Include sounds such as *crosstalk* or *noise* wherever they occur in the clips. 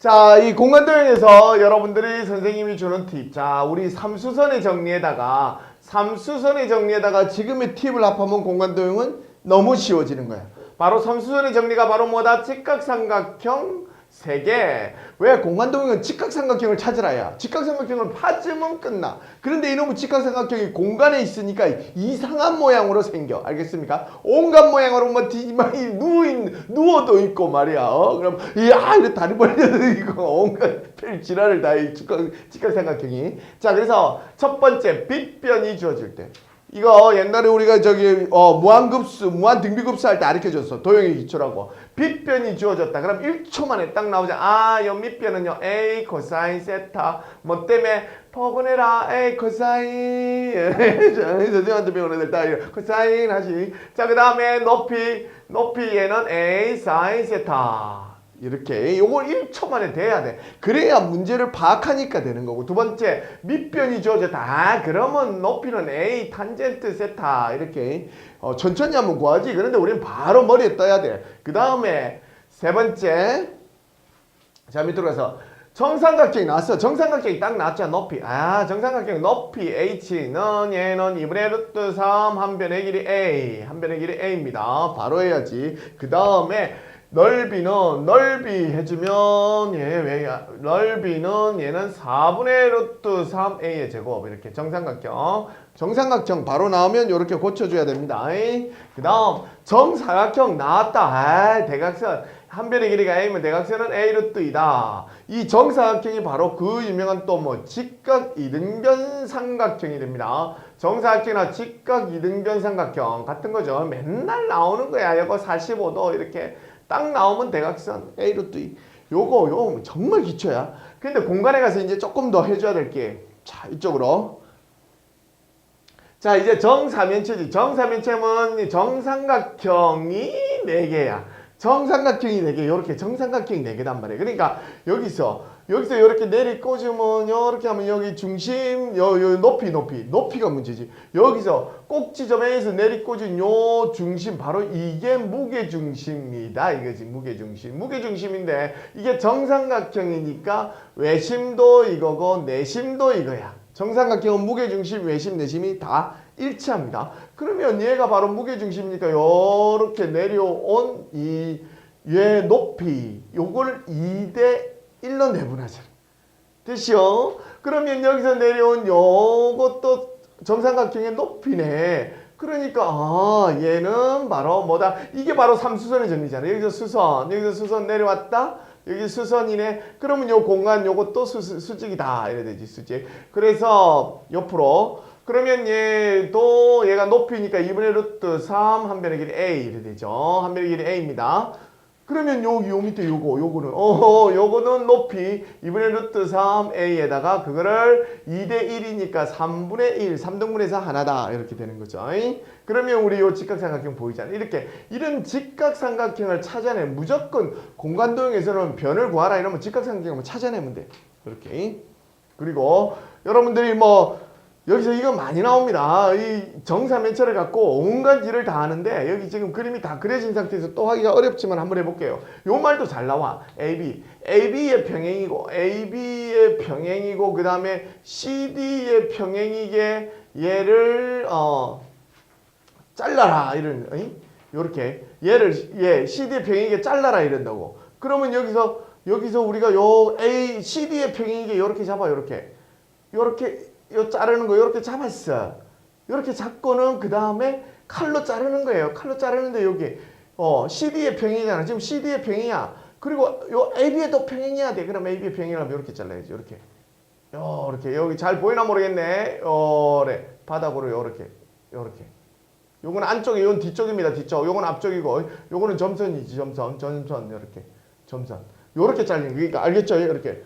자, 이 공간 도형에서 여러분들이 선생님이 주는 팁. 자, 우리 삼수선의 정리에다가 삼수선의 정리에다가 지금의 팁을 합하면 공간 도형은 너무 쉬워지는 거야. 바로 삼수선의 정리가 바로 뭐다? 직각삼각형 세 개. 왜 공간도형은 직각삼각형을 찾으라야. 직각삼각형을 파주면 끝나. 그런데 이놈의 직각삼각형이 공간에 있으니까 이상한 모양으로 생겨. 알겠습니까? 온갖 모양으로 뭐 뒤막 누워 있 누워도 있고 말이야. 어? 그럼 이아 이래 다리 벌려도 있고 온갖 별 지랄을 다이 직각 직각삼각형이. 자, 그래서 첫 번째 빗변이 주어질 때. 이거 옛날에 우리가 저기 어, 무한급수, 무한 등비급수 할 때 가르쳐줬어. 도형의 기초라고. 빗변이 주어졌다. 그럼 1초 만에 딱 나오자. 아, 요 밑변은요. A 코사인 세타. 뭐 때문에 포근해라. A 코사인. *laughs* 선생님한테 배우는 애들 다 이거 코사인 하시. 자, 그 다음에 높이. 높이 얘는 A 사인 세타. 이렇게 요걸 1초 만에 돼야 돼. 그래야 문제를 파악하니까 되는 거고. 두 번째, 밑변이 주어졌다. 아, 그러면 높이는 A 탄젠트 세타. 이렇게 어, 천천히 하면 구하지. 그런데 우리는 바로 머리에 떠야 돼. 그 다음에 세 번째, 자 밑으로 가서 정삼각형이 나왔어. 정삼각형이 딱 나왔잖아. 높이. 아, 정삼각형 높이 h는 얘는 2분의 루트 3 한 변의 길이 a. 한 변의 길이 a입니다. 바로 해야지. 그 다음에 넓이는 넓이 해주면 얘왜 넓이는 얘는 4분의 루트 3a의 제곱 이렇게 정삼각형 정삼각형 바로 나오면 이렇게 고쳐줘야 됩니다. 그 다음 정사각형 나왔다. 아, 대각선 한 변의 길이가 a면 대각선은 a 루트 2다. 이 정사각형이 바로 그 유명한 또 뭐 직각 이등변 삼각형이 됩니다. 정사각형이나 직각 이등변 삼각형 같은 거죠. 맨날 나오는 거야. 이거 45도 이렇게 딱 나오면 대각선 a 루트 2. 요거 요거 정말 기초야. 근데 공간에 가서 이제 조금 더 해줘야 될 게 자 이쪽으로. 자 이제 정사면체지. 정사면체는 정삼각형이 4개야. 정삼각형이 4개. 이렇게 정삼각형이 4개단 말이야 그러니까 여기서 여기서 이렇게 내리 꽂으면 이렇게 하면 여기 중심 요, 요 높이 높이. 높이가 문제지. 여기서 꼭지점에서 내리 꽂은 요 중심 바로 이게 무게중심이다. 이거지 무게중심. 무게중심인데 이게 정삼각형이니까 외심도 이거고 내심도 이거야. 정삼각형은 무게중심, 외심, 내심이 다 일치합니다. 그러면 얘가 바로 무게중심이니까 이렇게 내려온 이 얘 높이. 요걸 2대 1로 내분하잖아. 됐죠? 그러면 여기서 내려온 요것도 정삼각형의 높이네. 그러니까 아 얘는 바로 뭐다? 이게 바로 삼수선의 정리잖아. 여기서 수선, 여기서 수선 내려왔다. 여기 수선이네. 그러면 요 공간 요것도 수, 수직이다. 이래 되지 수직. 그래서 옆으로 그러면 얘도 얘가 높이니까 2분의 루트 3 한 변의 길이 a 이래 되죠. 한 변의 길이 a입니다. 그러면 여기 요 밑에 요거 요거는 어 요거는 높이 2분의 루트 3a에다가 그거를 2대 1이니까 3분의 1 3등분해서 하나다. 이렇게 되는 거죠. 그러면 우리 요 직각삼각형 보이잖아 이렇게. 이런 직각삼각형을 찾아내 무조건 공간도형에서는 변을 구하라 이러면 직각삼각형을 찾아내면 돼. 이렇게. 그리고 여러분들이 뭐 여기서 이거 많이 나옵니다. 이 정사면체를 갖고 온갖 일을 다 하는데 여기 지금 그림이 다 그려진 상태에서 또 하기가 어렵지만 한번 해볼게요. 요 말도 잘 나와. AB. AB의 평행이고 AB의 평행이고 그 다음에 CD의 평행이게 얘를 어 잘라라 이런 어이? 요렇게 얘를 얘 CD의 평행이게 잘라라 이런다고. 그러면 여기서 여기서 우리가 요 A CD의 평행이게 요렇게 잡아 요렇게 요렇게 요 자르는 거 이렇게 잡았어. 이렇게 잡고는 그 다음에 칼로 자르는 거예요. 칼로 자르는데 여기 어 CD의 평행이잖아. 지금 CD의 평행이야. 그리고 요 AB에도 평행이야 돼. 그럼 AB의 평행이라면 이렇게 잘라야지. 이렇게. 요렇게 여기 잘 보이나 모르겠네. 요래 바닥으로 요렇게 요렇게. 요건 안쪽에 요건 뒤쪽입니다. 뒤쪽. 요건 앞쪽이고 요거는 점선이지. 점선. 점선 이렇게. 점선. 요렇게 잘리는 거. 그러니까 알겠죠? 이렇게.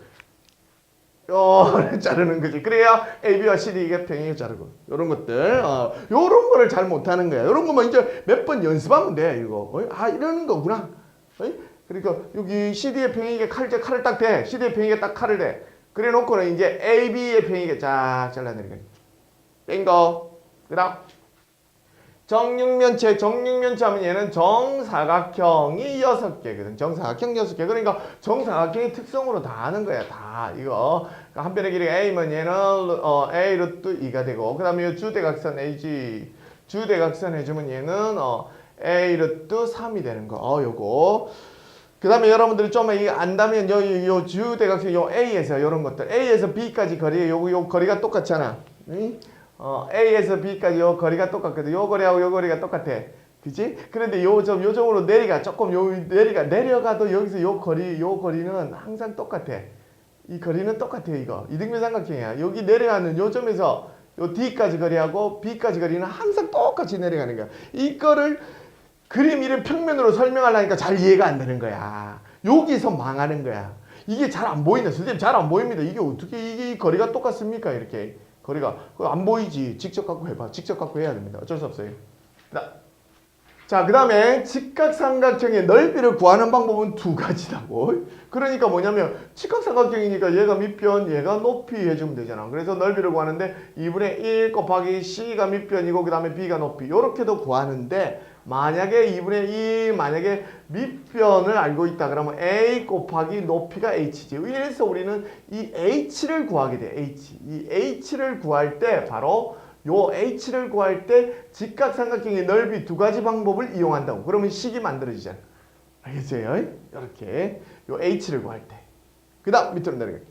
어, *laughs* 자르는 거지. 그래야 AB와 CD가 평행을 자르고. 요런 것들. 어, 요런 거를 잘 못하는 거야. 요런 거만 이제 몇 번 연습하면 돼, 이거. 어? 아, 이러는 거구나. 어? 그러니까 여기 CD의 평행이게 칼, 이제 칼을 딱 대. CD의 평행이게 딱 칼을 대. 그래 놓고는 이제 AB의 평행이게 쫙 잘라내는 거야. 땡거. 그 다음. 정육면체, 정육면체 하면 얘는 정사각형이 여섯 개거든. 정사각형 여섯 개. 그러니까 정사각형의 특성으로 다 하는 거야. 다 이거. 그러니까 한 변의 길이가 a면 얘는 어, a 루트 2가 되고, 그 다음에 이 주대각선 AG, 주대각선 해주면 얘는 어, a 루트 3이 되는 거. 어, 요거. 그 다음에 여러분들이 좀 안다면 요, 요, 요 주대각선 요 A에서 요런 것들 A에서 B까지 거리 요, 요 거리가 똑같잖아 응? 어, A에서 B까지 요 거리가 똑같거든 요 거리하고 요 거리가 똑같아 그지? 그런데 요 점 요 점으로 내리가 조금 요 내리가 내려가도 여기서 요 거리 요 거리는 항상 똑같아 이 거리는 똑같아 이거 이등변 삼각형이야 여기 내려가는 요 점에서 요 D까지 거리하고 B까지 거리는 항상 똑같이 내려가는 거야 이거를 그림 이름 평면으로 설명하려니까 잘 이해가 안 되는 거야. 여기서 망하는 거야. 이게 잘 안 보인다. 선생님 잘 안 보입니다. 이게 어떻게 이게 거리가 똑같습니까? 이렇게 거리가 안 보이지. 직접 갖고 해봐. 직접 갖고 해야 됩니다. 어쩔 수 없어요. 자, 자, 그 다음에 직각삼각형의 넓이를 구하는 방법은 두 가지라고. 그러니까 뭐냐면 직각삼각형이니까 얘가 밑변, 얘가 높이 해주면 되잖아. 그래서 넓이를 구하는데 2분의 1 곱하기 C가 밑변이고 그 다음에 B가 높이. 이렇게도 구하는데 만약에 2분의 1 만약에 밑변을 알고 있다 그러면 A 곱하기 높이가 H지. 이래서 우리는 이 H를 구하게 돼. H. 이 H를 구할 때 바로 요 h를 구할 때 직각삼각형의 넓이 두 가지 방법을 이용한다고. 그러면 식이 만들어지잖아. 알겠어요? 이렇게 요 h를 구할 때. 그 다음 밑으로 내려갈게.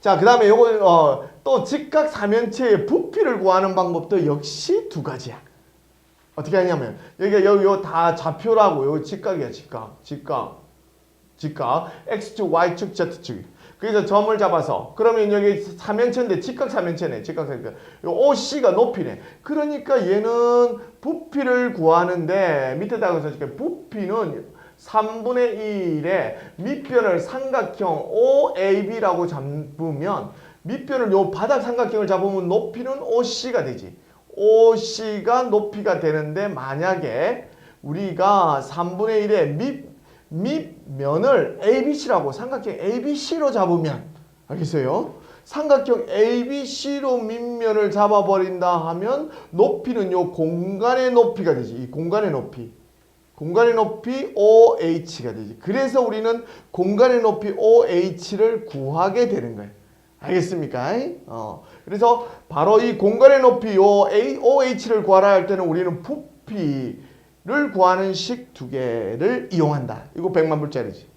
자, 그 다음에 요거 어, 또 직각삼면체의 부피를 구하는 방법도 역시 두 가지야. 어떻게 하냐면 여기가 여기 요다 좌표라고 요 직각이야, 직각. 직각. 직각 x축, y축, z축. 그래서 점을 잡아서 그러면 여기 삼면체인데 직각 삼면체네. 직각 삼면체. 요 OC가 높이네. 그러니까 얘는 부피를 구하는데 밑에다가 써줄게. 부피는 3분의 1의 밑변을 삼각형 OAB라고 잡으면 밑변을 요 바닥 삼각형을 잡으면 높이는 OC가 되지. OC가 높이가 되는데 만약에 우리가 3분의 1의 밑 밑면을 ABC라고 삼각형 ABC로 잡으면 알겠어요? 삼각형 ABC로 밑면을 잡아버린다 하면 높이는 요 공간의 높이가 되지. 이 공간의 높이. 공간의 높이 OH가 되지. 그래서 우리는 공간의 높이 OH를 구하게 되는 거예요. 알겠습니까? 어. 그래서 바로 이 공간의 높이 요 A, OH를 구하라 할 때는 우리는 부피를 구하는 식 두 개를 이용한다. 이거 100만 불짜리지.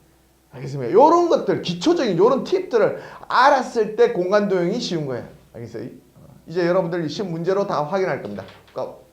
알겠습니까? 요런 것들, 기초적인 요런 팁들을 알았을 때 공간 도형이 쉬운 거야. 알겠어요? 어. 이제 여러분들 시험 문제로 다 확인할 겁니다. 고!